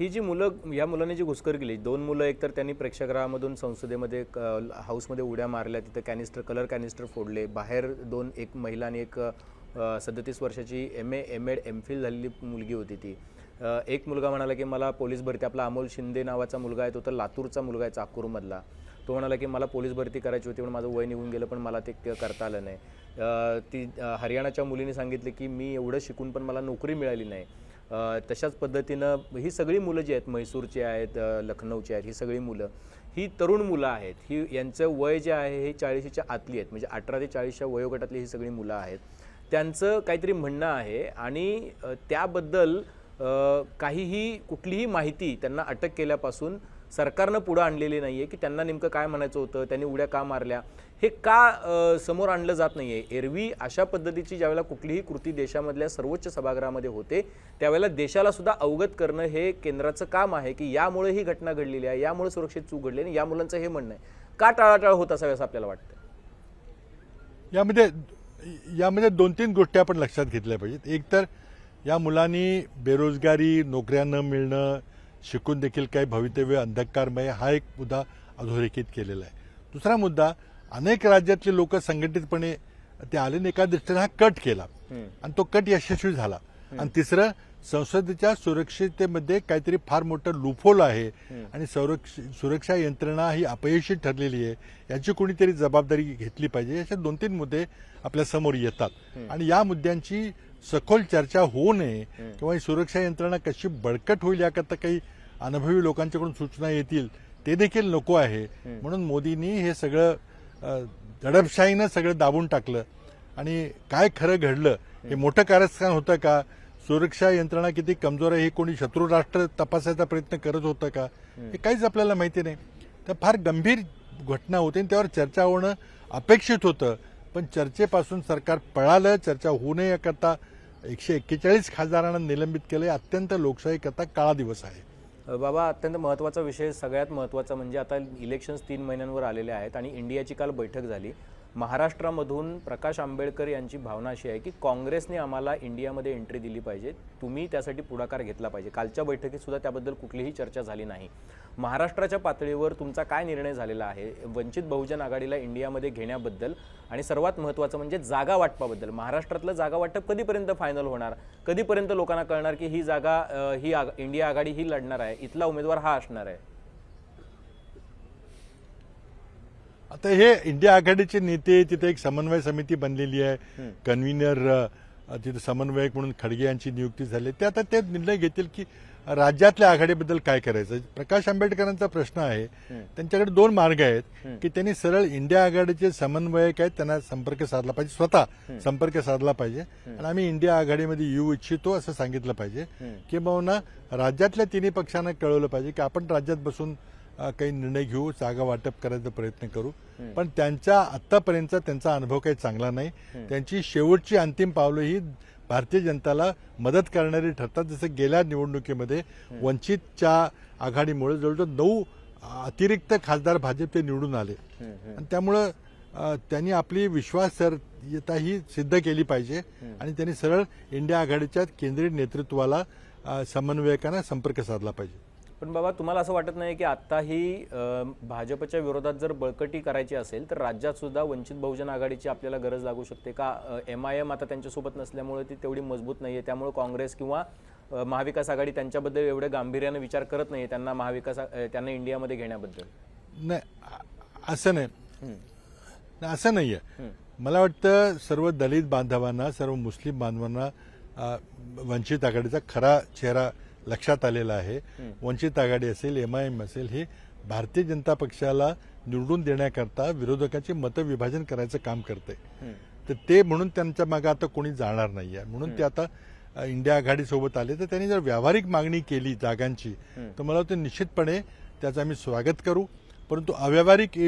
ही जी मुलं या मुलांनी जी घुसखोरी केली दोन मुलं एकतर त्यांनी प्रेक्षागृहामधून संसदेमध्ये क- हाऊसमध्ये उड्या मारल्या तिथं कॅनिस्टर कलर कॅनिस्टर फोडले. बाहेर दोन एक महिला आणि एक सदतीस वर्षाची M A M Ed M Phil झालेली मुलगी होती ती. एक मुलगा म्हणाला की मला पोलीस भरती आपला अमोल शिंदे नावाचा मुलगा आहे तो तर लातूरचा मुलगा आहे चाकूरमधला. तो म्हणाला की मला पोलीस भरती करायची होती पण माझं वय निघून गेलं पण मला ते करता आलं नाही. ती हरियाणाच्या मुलीने सांगितलं की मी एवढं शिकून पण मला नोकरी मिळाली नाही. तशाच पद्धतीनं ही सगळी मुलं जी आहेत म्हैसूरची आहेत लखनौची आहेत ही सगळी मुलं ही तरुण मुलं आहेत ही यांचं वय जे आहे हे चाळीशीच्या आतली आहेत म्हणजे अठरा ते चाळीसच्या वयोगटातली ही सगळी मुलं आहेत. त्यांचं काहीतरी म्हणणं आहे आणि त्याबद्दल काहीही कुठलीही माहिती त्यांना अटक केल्यापासून सरकारनं पुढं आणलेली नाही आहे की त्यांना नेमकं काय म्हणायचं होतं त्यांनी उड्या का मारल्या? हे का समोर आणलं जात नाही आहे एरवी अशा पद्धतीची ज्यावेळेला कुठलीही कृती देशामधल्या सर्वोच्च सभागृहामध्ये होते त्यावेळेला देशाला सुद्धा अवगत करणं हे केंद्राचं काम आहे की यामुळे ही घटना घडलेली आहे यामुळे सुरक्षित चूक घडली आणि या मुलांचं हे म्हणणं आहे. का टाळाटाळ होत असावी असं आपल्याला वाटतं यामध्ये यामध्ये दोन तीन गोष्टी आपण लक्षात घेतल्या पाहिजेत. एक तर या मुलांनी बेरोजगारी नोकऱ्या न मिळणं शिकून देखील काही भवितव्य अंधकारमय हा एक मुद्दा अधोरेखित केलेला आहे. दुसरा मुद्दा अनेक राज्यातले लोक संघटितपणे ते आले आणि एका दृष्टीने हा कट केला. आणि तो कट यशस्वी झाला. आणि तिसरं संसदेच्या सुरक्षिततेमध्ये काहीतरी फार मोठं लुफोल आहे आणि संरक्ष सुरक्षा यंत्रणा ही अपयशी ठरलेली आहे याची कोणीतरी जबाबदारी घेतली पाहिजे. असे दोन तीन मुद्दे आपल्यासमोर येतात. आणि या मुद्द्यांची सखोल चर्चा होऊ नये किंवा ही सुरक्षा यंत्रणा कशी बळकट होईल याकरता काही अनुभवी लोकांच्याकडून सूचना येतील ते देखील नको आहे. म्हणून मोदींनी हे सगळं दडपशाहीनं सगळं दाबून टाकलं. आणि काय खरं घडलं हे मोठं कारस्थान होतं का? सुरक्षा यंत्रणा किती कमजोर आहे हे कोणी शत्रू राष्ट्र तपासायचा प्रयत्न करत होतं का? हे काहीच आपल्याला माहिती नाही. तर फार गंभीर घटना होती आणि त्यावर चर्चा होणं अपेक्षित होतं. पण चर्चेपासून सरकार पळालं चर्चा होऊ नये याकरता एकशे एक्केचाळीस खासदारांना निलंबित केलं अत्यंत अत्यंत लोकशाहीकरता काळा दिवस आहे. बाबा अत्यंत महत्त्वाचा विषय सगळ्यात महत्त्वाचा म्हणजे आता इलेक्शन्स तीन महिन्यांवर आलेले आहेत आणि इंडियाची काल बैठक झाली. महाराष्ट्रामधून प्रकाश आंबेडकर यांची भावना अशी आहे की काँग्रेसने आम्हाला इंडियामध्ये एंट्री दिली पाहिजे. तुम्ही त्यासाठी पुढाकार घेतला पाहिजे. कालच्या बैठकीत सुद्धा त्याबद्दल कुठलीही चर्चा झाली नाही. महाराष्ट्राच्या पातळीवर तुमचा काय निर्णय झालेला आहे? वंचित बहुजन आघाडीला इंडियामध्ये घेण्याबद्दल आणि सर्वात महत्त्वाचं म्हणजे जागा वाटपाबद्दल. महाराष्ट्रातलं जागा वाटप कधीपर्यंत फायनल होणार? कधीपर्यंत लोकांना कळणार की ही जागा ही आग- इंडिया आघाडी ही लढणार आहे? इथला उमेदवार हा असणार आहे. आता हे इंडिया आघाडीचे नेते तिथे एक समन्वय समिती बनलेली आहे. कन्व्हिनर तिथे समन्वयक म्हणून खडगे यांची नियुक्ती झाली. ते आता ते निर्णय घेतील की राज्यातल्या आघाडीबद्दल काय करायचं? प्रकाश आंबेडकरांचा प्रश्न आहे. त्यांच्याकडे दोन मार्ग आहेत की त्यांनी सरळ इंडिया आघाडीचे समन्वयक आहेत त्यांना संपर्क साधला पाहिजे स्वतः संपर्क साधला पाहिजे. आणि आम्ही इंडिया आघाडीमध्ये येऊ इच्छितो असं सांगितलं पाहिजे. किंवा राज्यातल्या तिन्ही पक्षांना कळवलं पाहिजे की आपण राज्यात बसून काही निर्णय घेऊ जागा वाटप करायचा प्रयत्न करू. पण त्यांच्या आतापर्यंतचा त्यांचा अनुभव काही चांगला नाही. त्यांची शेवटची अंतिम पावलं ही भारतीय जनताला मदत करणारी ठरतात. जसं गेल्या निवडणुकीमध्ये वंचितच्या आघाडीमुळे जवळजवळ नऊ अतिरिक्त खासदार भाजपचे निवडून आले. आणि त्यामुळं त्यांनी आपली विश्वासार्हता ही सिद्ध केली पाहिजे. आणि त्यांनी सरळ इंडिया आघाडीच्या केंद्रीय नेतृत्वाला समन्वयकांना संपर्क साधला पाहिजे. पण बाबा तुम्हाला असं वाटत नाही की आता ही अ, भाजपच्या विरोधात जर बळकटी करायची असेल तर राज्यात सुद्धा वंचित बहुजन आघाडीची आपल्याला गरज लागू शकते का? एम आय एम आता त्यांच्यासोबत नसल्यामुळे ती तेवढी मजबूत नाहीये. त्यामुळे काँग्रेस किंवा महाविकास आघाडी त्यांच्याबद्दल एवढ्या गांभीर्यानं विचार करत नाहीये त्यांना महाविकास त्यांना इंडियामध्ये घेण्याबद्दल. नाही असं नाही. नाही, असं नाहीये. मला वाटतं सर्व दलित बांधवांना सर्व मुस्लिम बांधवांना वंचित आघाडीचा खरा चेहरा लक्षात आलेला आहे. वंचित आघाडी असेल एम आय एम असेल हे भारतीय जनता पक्षाला निवडून देण्याकरता विरोधकाचे मतविभाजन करायचं काम करते तर ते म्हणून त्यांच्या मागे आता कोणी जाणार नाहीये. म्हणून ते आता इंडिया आघाडीसोबत आले. तर त्यांनी जर व्यावहारिक मागणी केली जागांची तर मला वाटतं निश्चितपणे त्याचं आम्ही स्वागत करू. परंतु अव्यावहारिक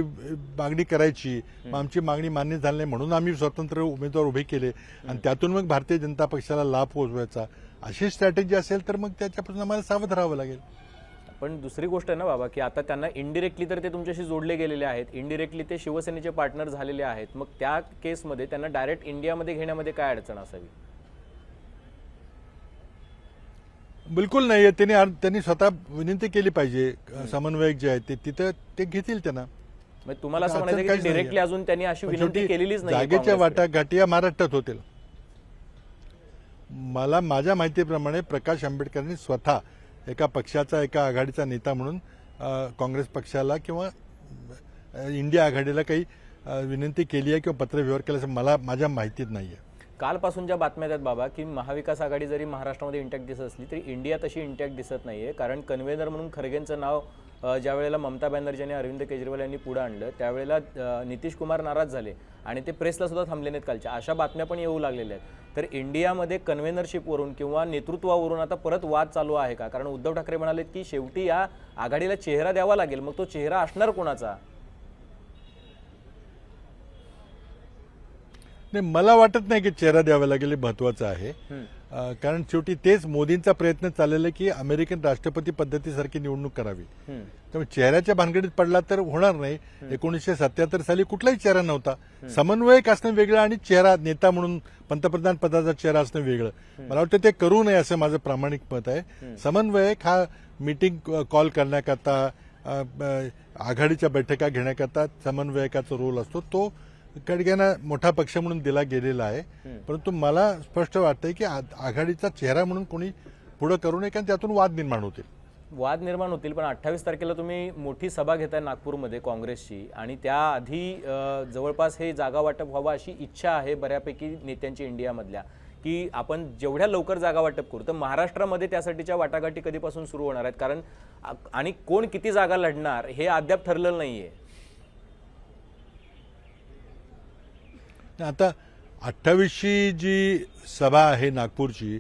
मागणी करायची आमची मागणी मान्य झाली नाही म्हणून आम्ही स्वतंत्र उमेदवार उभे केले. आणि त्यातून मग भारतीय जनता पक्षाला लाभ पोहोचवायचा. अशी स्ट्रॅटेजी असेल तर मग त्याच्यापासून आम्हाला सावध राहावं लागेल. पण दुसरी गोष्ट आहे ना बाबा की आता त्यांना इनडिरेक्टली तर ते तुमच्याशी जोडले गेलेले आहेत. इनडिरेक्टली ते शिवसेनेचे पार्टनर झालेले आहेत. मग त्या केसमध्ये त्यांना डायरेक्ट इंडियामध्ये घेण्यामध्ये काय अडचण असावी? बिलकुल नाहीये. त्यांनी आर- त्यांनी स्वतः विनंती केली पाहिजे. समन्वयक जे आहेत ते तिथं ते घेतील त्यांना. तुम्हाला असं म्हणायचं. डिरेक्टली अजून त्यांनी अशी विनंती केलेलीच नाही जागेच्या वाटाघाटी या महाराष्ट्रात होतील. मला माझ्या माहितीप्रमाणे प्रकाश आंबेडकरांनी स्वतः एका पक्षाचा एका आघाडीचा नेता म्हणून काँग्रेस पक्षाला किंवा इंडिया आघाडीला काही विनंती केली आहे किंवा पत्रव्यवहार केला असं मला माझ्या माहितीत नाही कालपासून ज्या बातम्या आहेत बाबा की महाविकास आघाडी जरी महाराष्ट्रामध्ये इंटॅक्ट दिसत असली तरी इंडिया तशी इंटॅक्ट दिसत नाही आहे कारण कन्व्हेनर म्हणून खरगेंचं नाव ज्या वेळेला ममता बॅनर्जी आणि अरविंद केजरीवाल यांनी पुढे आणलं त्यावेळेला नितीश कुमार नाराज झाले आणि ते प्रेसला सुद्धा थांबले नाहीत कालच्या. अशा बातम्या पण येऊ लागलेल्या आहेत. तर इंडियामध्ये कन्व्हेनरशिपवरून किंवा नेतृत्वावरून आता परत वाद चालू आहे का? कारण उद्धव ठाकरे म्हणालेत की शेवटी या आघाडीला चेहरा द्यावा लागेल मग तो चेहरा असणार कोणाचा? नाही मला वाटत नाही की चेहरा द्यावा लागेल हे महत्वाचं आहे. कारण शेवटी तेच मोदींचा प्रयत्न चाललेला आहे की अमेरिकन राष्ट्रपती पद्धतीसारखी निवडणूक करावी. त्यामुळे चेहऱ्याच्या भानगडीत पडला तर होणार नाही. एकोणीसशे सत्याहत्तर साली कुठलाही चेहरा नव्हता. समन्वयक असणं वेगळं आणि चेहरा नेता म्हणून पंतप्रधान पदाचा चेहरा असणं वेगळं. मला वाटतं ते करू नये असं माझं प्रामाणिक मत आहे. समन्वयक हा मीटिंग कॉल करण्याकरता आघाडीच्या बैठका घेण्याकरता समन्वयकाचा रोल असतो. तो खडगेंना मोठा पक्ष म्हणून दिला गेलेला आहे. परंतु मला स्पष्ट वाटतंय की आघाडीचा चेहरा म्हणून कोणी पुढे करू नये कारण त्यातून वाद निर्माण होतील. वाद निर्माण होतील पण अठ्ठावीस तारखेला तुम्ही मोठी सभा घेताय नागपूरमध्ये काँग्रेसची. आणि त्याआधी जवळपास हे जागा वाटप व्हावं अशी इच्छा आहे बऱ्यापैकी नेत्यांची इंडियामधल्या की आपण जेवढ्या लवकर जागा वाटप करू तर महाराष्ट्रामध्ये त्यासाठीच्या वाटाघाटी कधीपासून सुरू होणार आहेत? कारण आणि कोण किती जागा लढणार हे अद्याप ठरलेलं नाहीये. आता अठ्ठावीसची जी सभा आहे नागपूरची.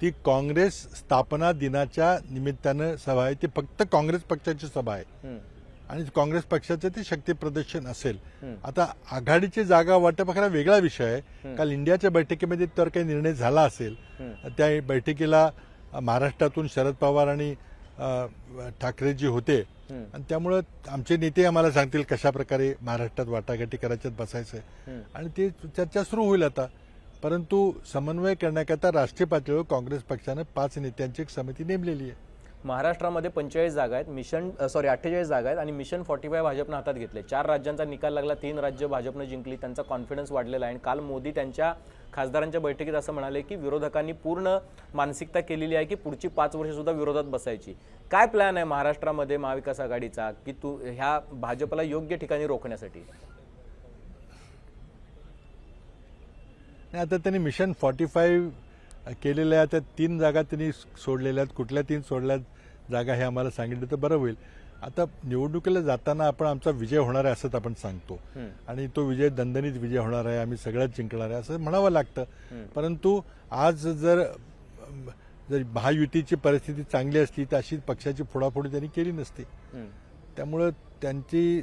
ती काँग्रेस स्थापना दिनाच्या निमित्तानं सभा आहे ती फक्त काँग्रेस पक्षाची सभा आहे. आणि काँग्रेस पक्षाचं ते शक्ती प्रदर्शन असेल. आता आघाडीची जागा वाटप हा वेगळा विषय आहे काल इंडियाच्या बैठकीमध्ये तर काही निर्णय झाला असेल त्या बैठकीला महाराष्ट्रातून शरद पवार आणि अ, ठाकरेजी होते. आणि त्यामुळं आमचे नेते आम्हाला सांगतील कशा प्रकारे महाराष्ट्रात वाटाघाटी करायच्यात बसायचं. आणि ते चर्चा सुरू होईल आता. परंतु समन्वय करण्याकरता राष्ट्रीय पातळीवर काँग्रेस पक्षानं पाच नेत्यांची एक समिती नेमलेली आहे. महाराष्ट्रामध्ये पंचेचाळीस जागा आहेत मिशन सॉरी अठ्ठेचाळीस जागा आहेत आणि मिशन फॉर्टी फाय भाजपनं हातात घेतले. चार राज्यांचा निकाल लागला तीन राज्य भाजपनं जिंकली त्यांचा कॉन्फिडन्स वाढलेला आहे. आणि काल मोदी त्यांच्या खासदारांच्या बैठकीत असं म्हणाले की विरोधकांनी पूर्ण मानसिकता केलेली आहे की पुढची पाच वर्षसुद्धा विरोधात बसायची. काय प्लॅन आहे महाराष्ट्रामध्ये महाविकास आघाडीचा की तू ह्या भाजपला योग्य ठिकाणी रोखण्यासाठी? आता त्यांनी मिशन फॉर्टी फाईव्ह केलेल्या त्या तीन जागा त्यांनी सोडलेल्या आहेत. कुठल्या तीन सोडल्या जागा हे आम्हाला सांगितलं तर बरं होईल. आता निवडणुकीला जाताना आपण आमचा विजय होणार आहे असंच आपण सांगतो. आणि तो विजय दणदणीत विजय होणार आहे आम्ही सगळ्यात जिंकणार आहे असं म्हणावं लागतं. परंतु आज जर जर महायुतीची परिस्थिती चांगली असती तर अशी पक्षाची फोडाफोडी त्यांनी केली नसती. त्यामुळं त्यांची